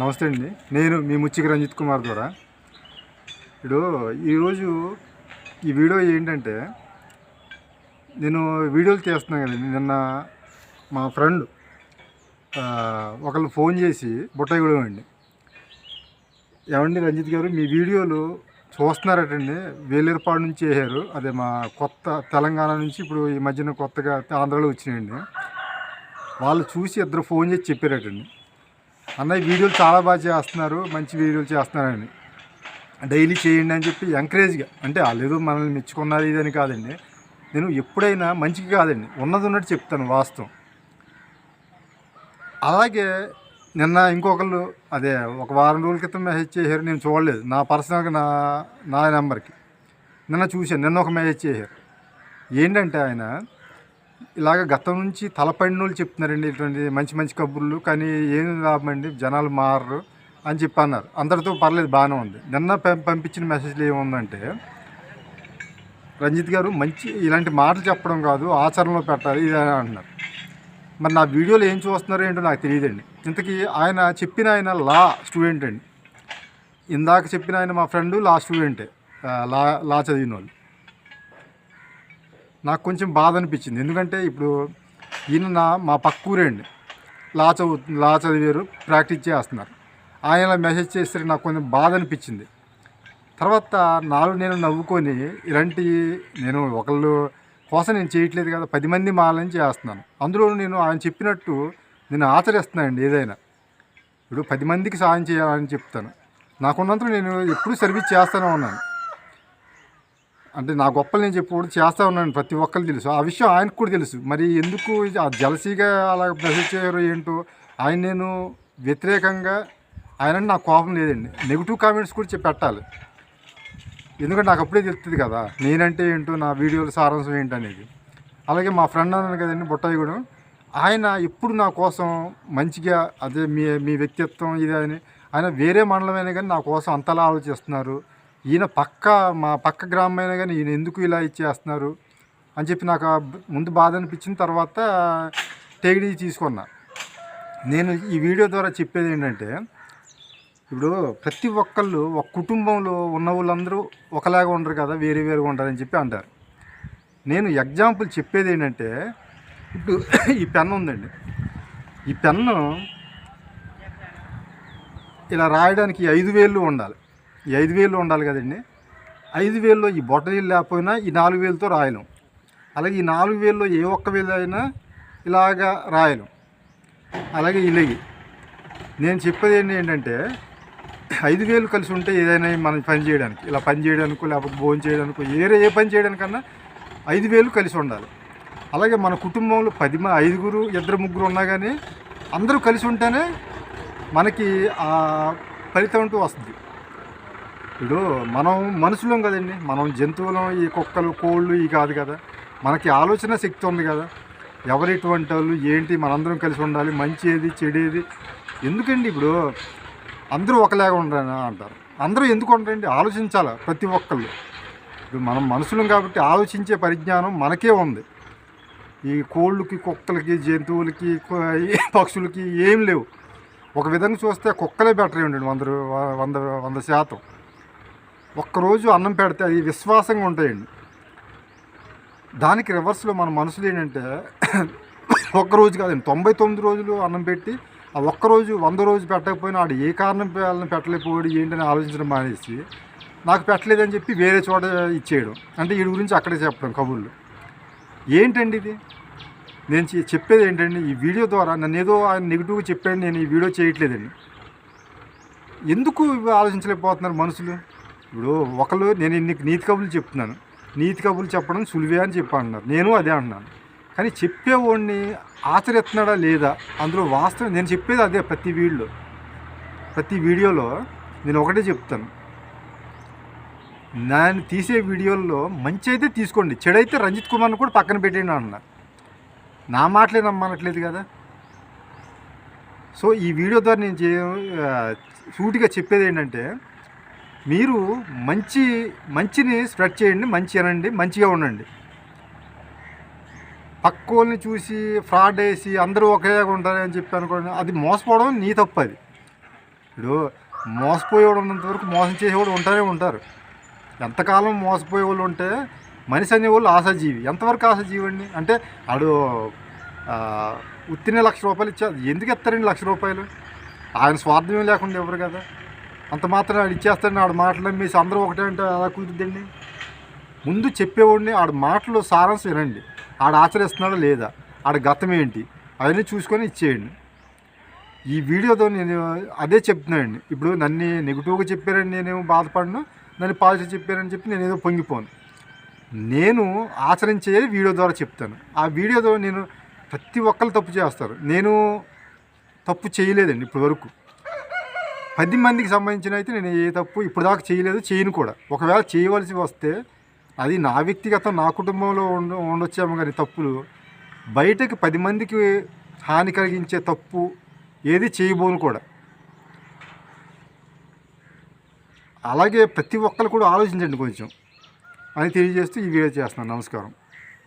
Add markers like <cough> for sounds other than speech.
నమస్తే అండి. నేను మీ ముచ్చికి రంజిత్ కుమార్ ద్వారా. ఇప్పుడు ఈరోజు ఈ వీడియో ఏంటంటే నేను వీడియోలు చేస్తున్నాను కదండి. నిన్న మా ఫ్రెండ్ ఒకళ్ళు ఫోన్ చేసి బుట్టగూడెం అండి ఏమండి రంజిత్ గారు మీ వీడియోలు చూస్తున్నారటండి. వేలేరుపాడు నుంచి వేసారు అదే మా కొత్త తెలంగాణ నుంచి ఇప్పుడు ఈ మధ్యన కొత్తగా ఆంధ్రాలో వచ్చినాయండి. వాళ్ళు చూసి ఇద్దరు ఫోన్ చేసి చెప్పారటండి. అన్నయ్య వీడియోలు చాలా బాగా చేస్తున్నారు మంచి వీడియోలు చేస్తున్నారని. డైలీ చేయండి అని చెప్పి ఎంకరేజ్గా అంటే వాళ్ళు ఏదో మనల్ని మెచ్చుకున్నారు ఇదని కాదండి. నేను ఎప్పుడైనా మంచికి కాదండి ఉన్నది ఉన్నట్టు చెప్తాను వాస్తవం. అలాగే నిన్న ఇంకొకళ్ళు అదే ఒక వారం రోజుల క్రితం మెసేజ్ చేశారు నేను చూడలేదు. నా పర్సనల్గా నా నా నెంబర్కి నిన్న చూశాను నిన్న ఒక మెసేజ్ చేశారు. ఏంటంటే ఆయన ఇలాగ గతం నుంచి తలపడిన వాళ్ళు చెప్తున్నారండి ఇటువంటి మంచి మంచి కబుర్లు కానీ ఏం లాభం అండి జనాలు మారరు అని చెప్పి అన్నారు అందరితో పర్లేదు బాగానే ఉంది. నిన్న పం- పంపించిన మెసేజ్లు ఏముందంటే రంజిత్ గారు మంచి ఇలాంటి మాటలు చెప్పడం కాదు ఆచరణలో పెట్టాలి ఇది అని అంటున్నారు. మరి నా వీడియోలు ఏం చూస్తున్నారో ఏంటో నాకు తెలియదండి. ఇంతకీ ఆయన చెప్పిన ఆయన లా స్టూడెంట్ అండి. ఇందాక చెప్పిన ఆయన మా ఫ్రెండ్ లా స్టూడెంటే లా లా చదివిన వాళ్ళు నాకు కొంచెం బాధ అనిపించింది. ఎందుకంటే ఇప్పుడు ఈయన నా మా పక్క ఊరే అండి లా చదువు లా చదివారు ప్రాక్టీస్ చేస్తున్నారు. ఆయన మెసేజ్ చేస్తే నాకు కొంచెం బాధ అనిపించింది. తర్వాత నాలో నేను నవ్వుకొని ఇలాంటి నేను ఒకళ్ళు కోసం నేను చేయట్లేదు కదా పది మంది మాలని చేస్తున్నాను. అందులో నేను ఆయన చెప్పినట్టు నేను ఆచరిస్తున్నానండి ఏదైనా. ఇప్పుడు పది మందికి సాయం చేయాలని చెప్తాను. నాకున్నంత నేను ఎప్పుడూ సర్వీస్ చేస్తూనే ఉన్నాను. అంటే నా గొప్పలు నేను చెప్పుడు చేస్తూ ఉన్నాను ప్రతి ఒక్కరు తెలుసు. ఆ విషయం ఆయనకు కూడా తెలుసు. మరి ఎందుకు ఇది ఆ జలసీగా అలా మెసేజ్ చేయరు ఏంటో ఆయన నేను వ్యతిరేకంగా ఆయన నాకు కోపం లేదండి. నెగిటివ్ కామెంట్స్ కూడా చెప్పి పెట్టాలి. ఎందుకంటే నాకు అప్పుడే తెలుస్తుంది కదా నేనంటే ఏంటో నా వీడియోల సారాంశం ఏంటనేది. అలాగే మా ఫ్రెండ్ అన్నాను కదండి బుట్టయ్య కూడా ఆయన ఎప్పుడు నా కోసం మంచిగా అదే మీ మీ వ్యక్తిత్వం ఇది అని ఆయన వేరే మండలమైనా కానీ నా కోసం అంతలా ఆలోచిస్తున్నారు. ఈయన పక్క మా పక్క గ్రామం అయినా కానీ ఈయన ఎందుకు ఇలా ఇచ్చేస్తున్నారు అని చెప్పి నాకు ఆ ముందు బాధ అనిపించిన తర్వాత టేగిడి తీసుకున్నా. నేను ఈ వీడియో ద్వారా చెప్పేది ఏంటంటే ఇప్పుడు ప్రతి ఒక్కళ్ళు ఒక కుటుంబంలో ఉన్న వాళ్ళందరూ ఒకలాగా ఉండరు కదా వేరే వేరుగా ఉంటారని చెప్పి అంటారు. నేను ఎగ్జాంపుల్ చెప్పేది ఏంటంటే ఇప్పుడు ఈ పెన్ ఉందండి. ఈ పెన్ను ఇలా రాయడానికి ఐదు వేలు ఉండాలి. ఈ ఐదు వేలు ఉండాలి కదండి. ఐదు వేల్లో ఈ బొట్టనీళ్ళు లేకపోయినా ఈ నాలుగు వేలతో రాయలేం. అలాగే ఈ నాలుగు వేల్లో ఏ ఒక్క వేలు అయినా ఇలాగా రాయలేం. అలాగే ఇలాగే నేను చెప్పేది ఏంటి ఏంటంటే ఐదు వేలు కలిసి ఉంటే ఏదైనా మనం పని చేయడానికి ఇలా పని చేయడానికో లేకపోతే భోజనం చేయడానికో ఏరే ఏ పని చేయడానికన్నా ఐదు వేలు కలిసి ఉండాలి. అలాగే మన కుటుంబంలో పది మ ఐదుగురు ఇద్దరు ముగ్గురు ఉన్నా కానీ అందరూ కలిసి ఉంటేనే మనకి ఆ ఫలితం అంటూ వస్తుంది. ఇప్పుడు మనం మనుషులం కదండి. మనం జంతువులం ఈ కుక్కలు కోళ్ళు ఈ కాదు కదా. మనకి ఆలోచన శక్తి ఉంది కదా. ఎవరు ఎటువంటి వాళ్ళు ఏంటి మనందరం కలిసి ఉండాలి మంచి ఏది చెడేది. ఎందుకండి ఇప్పుడు అందరూ ఒకలాగా ఉండరా అంటారు. అందరూ ఎందుకు ఉండరండి? ఆలోచించాలి ప్రతి ఒక్కళ్ళు? ఇప్పుడు మనం మనుషులం కాబట్టి ఆలోచించే పరిజ్ఞానం మనకే ఉంది. ఈ కోళ్ళకి కుక్కలకి జంతువులకి పక్షులకి ఏం లేవు. ఒక విధంగా చూస్తే కుక్కలే బెటర్ ఉండండి వంద వంద వంద శాతం. ఒక్కరోజు అన్నం పెడితే అది విశ్వాసంగా ఉంటాయండి. దానికి రివర్స్లో మన మనుషులు ఏంటంటే <coughs> ఒక్కరోజు కాదండి తొంభై తొమ్మిది రోజులు అన్నం పెట్టి ఆ ఒక్కరోజు వంద రోజు పెట్టకపోయినా ఆడు ఏ కారణం వాళ్ళని పెట్టలేకపోయాడు ఏంటని ఆలోచించడం మానేసి నాకు పెట్టలేదని చెప్పి వేరే చోట ఇచ్చేయడం. అంటే వీడి గురించి అక్కడే చెప్పడం కబుర్లు. ఏంటండి ఇది? నేను చెప్పేది ఏంటండి? ఈ వీడియో ద్వారా నన్ను ఏదో ఆయన నెగిటివ్గా చెప్పాడు నేను ఈ వీడియో చేయట్లేదండి. ఎందుకు ఆలోచించలేకపోతున్నారు మనుషులు? ఇప్పుడు ఒకళ్ళు నేను ఇన్ని నీతి కబుర్లు చెప్తున్నాను. నీతి కబుర్లు చెప్పడం సులువే అని చెప్పి అంటున్నారు. నేను అదే అంటున్నాను. కానీ చెప్పేవాడిని ఆచరిస్తున్నాడా లేదా? అందులో వాస్తవం నేను చెప్పేది అదే ప్రతి వీడియోలో. ప్రతి వీడియోలో నేను ఒకటే చెప్తాను. నేను తీసే వీడియోల్లో మంచి అయితే తీసుకోండి. చెడైతే రంజిత్ కుమార్ని కూడా పక్కన పెట్టేయండి అన్న నా మాటలే నమ్మనట్లేదు కదా? సో ఈ వీడియో ద్వారా నేను చే సూటిగా చెప్పేది ఏంటంటే మీరు మంచి మంచిని స్ప్రెడ్ చేయండి మంచి అనండి మంచిగా ఉండండి. పక్కోల్ని చూసి ఫ్రాడ్ వేసి అందరూ ఒకేలాగా ఉంటారని చెప్పి అనుకోండి అది మోసపోవడం నీ తప్పు అది. ఇప్పుడు మోసపోయేవాడు ఉన్నంత వరకు మోసం చేసేవాడు ఉంటారే ఉంటారు. ఎంతకాలం మోసపోయే వాళ్ళు ఉంటే మనిషి అనేవాళ్ళు ఆశాజీవి. ఎంతవరకు ఆశాజీవి అండి? అంటే ఆడు ఉత్తినే లక్ష రూపాయలు ఇచ్చారు. ఎందుకు ఇస్తారండి లక్ష రూపాయలు? ఆయన స్వార్థం లేకుండా ఎవరు కదా. అంత మాత్రం ఆడు ఇచ్చేస్తాడని ఆడు మాటలు నమ్మేసి అందరూ ఒకటే అంటే అలా కుదురుద్దండి ముందు చెప్పేవాడిని ఆడ మాటలు సారాంశం వినండి. ఆడ ఆచరిస్తున్నాడా లేదా? ఆడ గతం ఏంటి? అవన్నీ చూసుకొని ఇచ్చేయండి. ఈ వీడియోతో నేను అదే చెప్తున్నానండి. ఇప్పుడు నన్ను నెగిటివ్గా చెప్పారని నేనేమో బాధపడను నన్ను పాజిటివ్ చెప్పారని చెప్పి నేను ఏదో పొంగిపోను. నేను ఆచరించేది వీడియో ద్వారా చెప్తాను. ఆ వీడియోతో నేను ప్రతి ఒక్కరు తప్పు చేస్తారు. నేను తప్పు చేయలేదండి ఇప్పటివరకు. పది మందికి సంబంధించిన అయితే నేను ఏ తప్పు ఇప్పుడు దాకా చేయలేదు చేయను కూడా. ఒకవేళ చేయవలసి వస్తే అది నా వ్యక్తిగతం నా కుటుంబంలో ఉండ ఉండొచ్చేమో కానీ తప్పులు. బయటకి పది మందికి హాని కలిగించే తప్పు ఏది చేయబోను కూడా. అలాగే ప్రతి ఒక్కరు కూడా ఆలోచించండి కొంచెం. అని తెలియజేస్తూ ఈ వీడియో చేస్తున్నాను. నమస్కారం.